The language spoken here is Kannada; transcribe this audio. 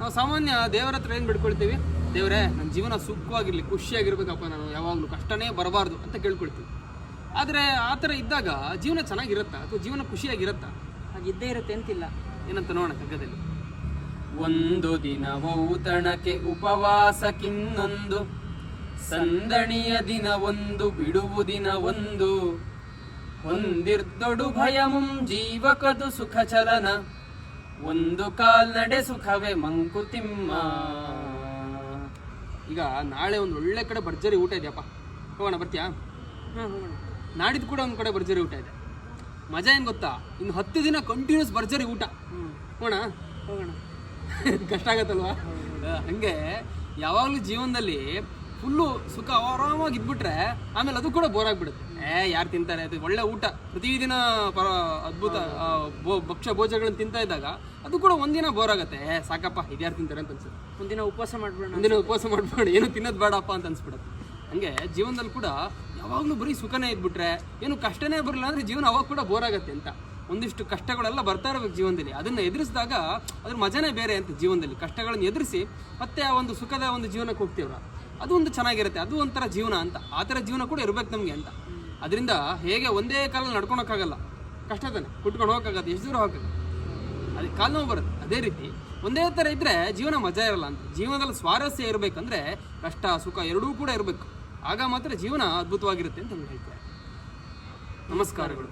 ನಾವು ಸಾಮಾನ್ಯ ದೇವರ ಹತ್ರ ಏನು ಬಿಡ್ಕೊಳ್ತೀವಿ? ದೇವರೇ ನನ್ನ ಜೀವನ ಸುಖವಾಗಿರಲಿ ಖುಷಿಯಾಗಿರ್ಬೇಕಪ್ಪ ನಾನು ಯಾವಾಗಲೂ ಕಷ್ಟನೇ ಬರಬಾರ್ದು ಅಂತ ಕೇಳ್ಕೊಳ್ತೀವಿ. ಆದರೆ ಆ ಥರ ಇದ್ದಾಗ ಜೀವನ ಚೆನ್ನಾಗಿರುತ್ತಾ? ಅಥವಾ ಜೀವನ ಖುಷಿಯಾಗಿರುತ್ತಾ? ಇದ್ದೇ ಇರುತ್ತೆ ಅಂತಿಲ್ಲ ಏನಂತ ನೋಡೋಣ ಕಗ್ಗದಲ್ಲಿ ಒಂದು ದಿನ ಔತಣಕ್ಕೆ ಉಪವಾಸಕ್ಕಿನ್ನೊಂದು ಸಂದಣಿಯ ದಿನ ಒಂದು ಬಿಡುವು ದಿನ ಒಂದು ಹೊಂದಿರ್ದೊಡು ಭಯಮುಂ ಜೀವಕದು ಸುಖ ಚಲನ ಒಂದು ಕಾಲ್ನಡೆ ಸುಖವೇ ಮಂಕುತಿಮ್ಮ ಈಗ ನಾಳೆ ಒಂದು ಒಳ್ಳೆ ಕಡೆ ಭರ್ಜರಿ ಊಟ ಇದೆಯಪ್ಪ. ಹೋಗೋಣ ಬರ್ತೀಯಾ? ನಾಡಿದ್ದು ಕೂಡ ಒಂದು ಕಡೆ ಭರ್ಜರಿ ಊಟ ಇದೆ. ಮಜಾ ಏನು ಗೊತ್ತಾ? ಇನ್ನು ಹತ್ತು ದಿನ ಕಂಟಿನ್ಯೂಸ್ ಭರ್ಜರಿ ಊಟ. ಹೋಗೋಣ? ಹೋಗೋಣ. ಕಷ್ಟ ಆಗತ್ತಲ್ವಾ? ಹಂಗೆ ಯಾವಾಗಲೂ ಜೀವನದಲ್ಲಿ ಫುಲ್ಲು ಸುಖ ಆರಾಮಾಗಿ ಇದ್ಬಿಟ್ರೆ ಆಮೇಲೆ ಅದು ಕೂಡ ಬೋರ್ ಆಗ್ಬಿಡುತ್ತೆ. ಏ ಯಾರು ತಿಂತಾರೆ? ಅದು ಒಳ್ಳೆ ಊಟ. ಪ್ರತಿದಿನ ಪರ ಅದ್ಭುತ ಭಕ್ಷ್ಯ ಭೋಜನಗಳನ್ನ ತಿಂತಾ ಇದ್ದಾಗ ಅದು ಕೂಡ ಒಂದಿನ ಬೋರ್ ಆಗುತ್ತೆ. ಏ ಸಾಕಪ್ಪ ಇದ್ಯಾರು ತಿಂತಾರೆ ಅಂತ ಅನ್ಸುತ್ತೆ. ಒಂದಿನ ಉಪವಾಸ ಮಾಡ್ಬೇಡ ಒಂದಿನ ಉಪವಾಸ ಮಾಡ್ಬೇಡ ಏನು ತಿನ್ನೋದು ಬೇಡಪ್ಪ ಅಂತ ಅನ್ಸ್ಬಿಡುತ್ತೆ. ಹಂಗೆ ಜೀವನದಲ್ಲಿ ಕೂಡ ಯಾವಾಗಲೂ ಬರೀ ಸುಖನೇ ಇದ್ಬಿಟ್ರೆ ಏನು ಕಷ್ಟನೇ ಬರಲಿಲ್ಲ ಅಂದರೆ ಜೀವನ ಅವಾಗ ಕೂಡ ಬೋರ್ ಆಗುತ್ತೆ ಅಂತ. ಒಂದಿಷ್ಟು ಕಷ್ಟಗಳೆಲ್ಲ ಬರ್ತಾ ಇರಬೇಕು ಜೀವನದಲ್ಲಿ. ಅದನ್ನು ಎದುರಿಸಿದಾಗ ಅದ್ರ ಮಜಾನೇ ಬೇರೆ ಅಂತ ಜೀವನದಲ್ಲಿ. ಕಷ್ಟಗಳನ್ನು ಎದುರಿಸಿ ಮತ್ತೆ ಆ ಒಂದು ಸುಖದ ಒಂದು ಜೀವನಕ್ಕೆ ಹೋಗ್ತೀವ್ರ? ಅದು ಒಂದು ಚೆನ್ನಾಗಿರುತ್ತೆ, ಅದು ಒಂಥರ ಜೀವನ ಅಂತ. ಆ ಥರ ಜೀವನ ಕೂಡ ಇರ್ಬೇಕು ನಮಗೆ ಅಂತ. ಅದರಿಂದ ಹೇಗೆ ಒಂದೇ ಕಾಲ ನಡ್ಕೊಳೋಕ್ಕಾಗಲ್ಲ. ಕಷ್ಟ ತಾನೆ ಕುಟ್ಕೊಂಡು ಹೋಗೋಕ್ಕಾಗತ್ತೆ ಎಷ್ಟು ದೂರ ಹೋಗಕ್ಕಾಗತ್ತೆ ಅದಕ್ಕೆ ಕಾಲು ನೋವು ಬರುತ್ತೆ. ಅದೇ ರೀತಿ ಒಂದೇ ಥರ ಇದ್ದರೆ ಜೀವನ ಮಜಾ ಇರಲ್ಲ ಅಂತ. ಜೀವನದಲ್ಲಿ ಸ್ವಾರಸ್ಯ ಇರಬೇಕಂದ್ರೆ ಕಷ್ಟ, ಸುಖ ಎರಡೂ ಕೂಡ ಇರಬೇಕು. ಆಗ ಮಾತ್ರ ಜೀವನ ಅದ್ಭುತವಾಗಿರುತ್ತೆ ಅಂತ ಹೇಳ್ತಾರೆ. ನಮಸ್ಕಾರಗಳು.